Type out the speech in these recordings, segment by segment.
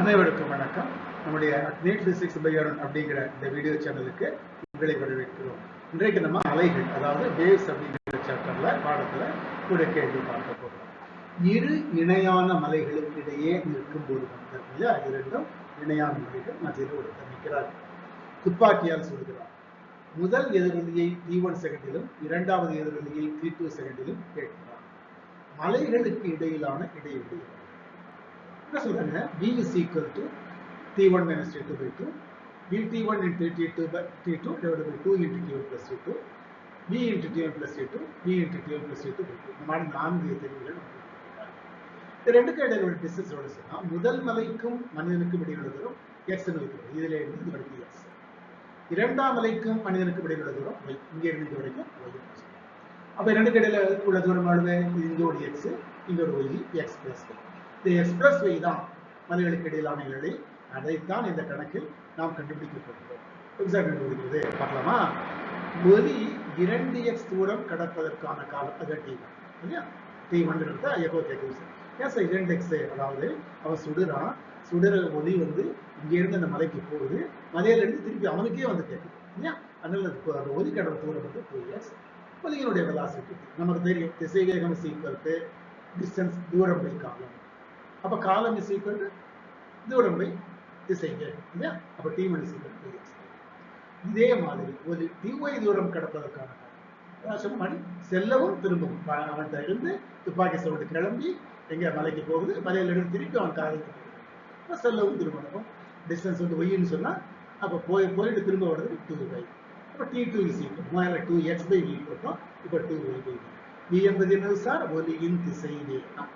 அனைவருக்கும் வணக்கம். நம்முடைய நீட் பிசிக்ஸ் பையன் அப்படிங்கிற இந்த வீடியோ சேனலுக்கு உங்களை வரவேற்கிறோம். இன்றைக்கு நம்ம அலைகள் அதாவது வேவ்ஸ் அப்படிங்கிற சாப்டர்ல பாடத்துல ஒரு கேள்வி பார்க்க போகிறோம் இரு இணையான மலைகளுக்கு இடையே நிற்கும் போது இல்லையா இரண்டும் இணையான மலைகள் மத்தியில் ஒருத்தர் நிற்கிறார். துப்பாக்கியால் சொல்கிறார் முதல் எதிரொலியை டி ஒன் செகண்டிலும் இரண்டாவது எதிரொலியை டி டூ செகண்டிலும் கேட்கிறார். மலைகளுக்கு இடையிலான இடைவெளி என்ன சொல்றாங்க. V is equal to t1 minus t2 by 2 v t1 into t2 by t2 divided by 2 into t1 plus t2 v into t1 plus t2 v into t1 plus t2 by 2 இந்த மாதிரி நான்கு தெரிவுகள் இந்த ரெண்டு இடையில distance எவ்வளவு சொன்னா முதல் மலைக்கும் மனிதனுக்கும் இடையில தூரம் x ன்னு வைக்கிறோம் இதுல இருந்து இது வரைக்கும் x. இரண்டாம் மலைக்கும் மனிதனுக்கு இடையில தூரம் y. இங்க இருந்து இது வரைக்கும் y அப்ப ரெண்டு இடையில உள்ள தூரம் எவ்வளவு? இது இங்க ஒரு x இங்க ஒரு y x plus y. இந்த எக்ஸ்பிரஸ் வே தான் மலைகளுக்கு இடையிலான இடைவெளி. அதைத்தான் இந்த கணக்கில் நாம் கண்டுபிடிக்க போகிறோம் எக்ஸாம்பிள் கண்டுபிடிக்கிறது பார்க்கலாமா? ஒலி இரண்டு எக்ஸ் தூரம் கடப்பதற்கான காலம் அது டி ஒன் இல்லையா டி ஒன் எடுத்தா எக்கோ கேட்குது ஏன் சார் இரண்டு எக்ஸ் அதாவது அவன் சுடுறான். சுடுற ஒலி வந்து இங்கேருந்து அந்த மலைக்கு போகுது. மலையிலேருந்து திருப்பி அவனுக்கே வந்து கேட்குது. இல்லையா அதனால அது அந்த ஒலி கடந்த தூரம் வந்து டூ எக்ஸ் ஒலியினுடைய வெலாசிட்டி நமக்கு தெரியும் திசை வேகம் டிஸ்டன்ஸ் தூரம் பை காலம் அப்ப காலம் இஸ் ஈக்குவல் டு தூரம் பை திசைங்க இல்லையா? அப்ப T one is equal to x இதே மாதிரி ஒரு டிஒய் தூரம் கடப்பதற்கான காலம் சொன்ன மாதிரி செல்லவும் திரும்பவும். ப- அவன்கிட்ட இருந்து துப்பாக்கி சவுண்டு கிளம்பி எங்க மலைக்கு போகுது மலையில இருந்து திருப்பி அவன் காலத்துக்கு போகுது செல்லவும் திரும்பணும் டிஸ்டன்ஸ் வந்து ஒய்ன்னு சொன்னா அப்ப போய் போயிட்டு திரும்ப வர்றது டூ பை அப்போ டி டூ இஸ் ஈக்குவல் முதல்ல டூ எக்ஸ் பை வி போட்டோம் இப்போ டூ ஒய் பை வி என்பது என்னது சார் ஒலியின் திசை வேகம்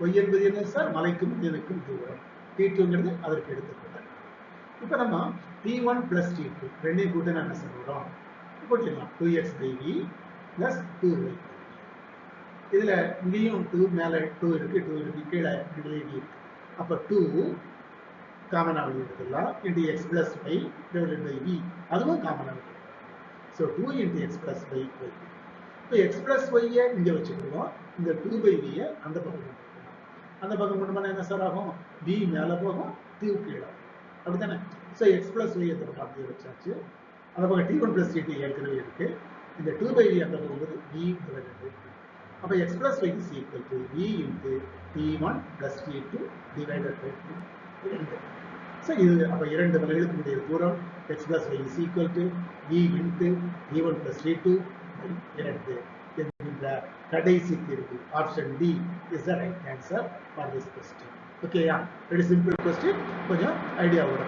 ஒய் என்பது என்ன சார்? மலைக்கும் இதற்கும் தூரம். டி டூங்கிறது அதற்கு எடுத்துக்கிட்டது இப்போ நம்ம d one plus d two ரெண்டையும் கூட்டி என்ன சொல்றோம் போட்டுக்கலாம் two x by v plus two y இதுல இங்கேயும் டூ மேல டூ இருக்கு டூ இருக்கு கீழே ரெண்டு வி இருக்கு. அப்ப டூ காமனாக வெளியே எடுத்துக்கலாம் x plus by divided by v அதுவும் காமனாக வெளியே so two into x plus by y இப்போ எக்ஸ் பிளஸ் ஒய்யை இங்கே வச்சுக்கிடுவோம் இந்த டூ பை வியை அந்த பக்கம் அந்த பக்கம் கொண்டு போனால் என்ன சார் ஆகும்? பி மேலே போகும் டியூ கீழே அப்படித்தானே? ஸோ எக்ஸ் பிளஸ் ஒய் அந்த பக்கம் அப்படியே வச்சாச்சு. அந்த பக்கம் டி ஒன் பிளஸ் டி ஏற்கனவே இருக்கு. இந்த டூ பை வி அந்த பக்கம் வந்து வி டிவைடட் அப்போ x plus y is equal to v into d one plus d two divided by two so இது அப்போ இரண்டு மலைகளுக்கு உடைய தூரம் x plus y is equal to v into d one plus d two இரண்டு. என்கின்ற கடைசி தீர்வு option d is the right answer for this question ஓகேயா வெரி சிம்பிள் கொஸ்டின் கொஞ்சம் ஐடியாவோட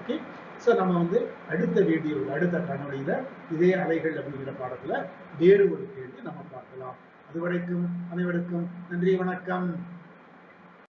ஓகே ஸோ நம்ம வந்து அடுத்த வீடியோவில் அடுத்த காணொளியில் இதே அலைகள் அப்படிங்கிற பாடத்தில் வேறு ஒரு கேள்வி நம்ம பார்க்கலாம். அதுவரைக்கும் அனைவருக்கும் நன்றி வணக்கம்.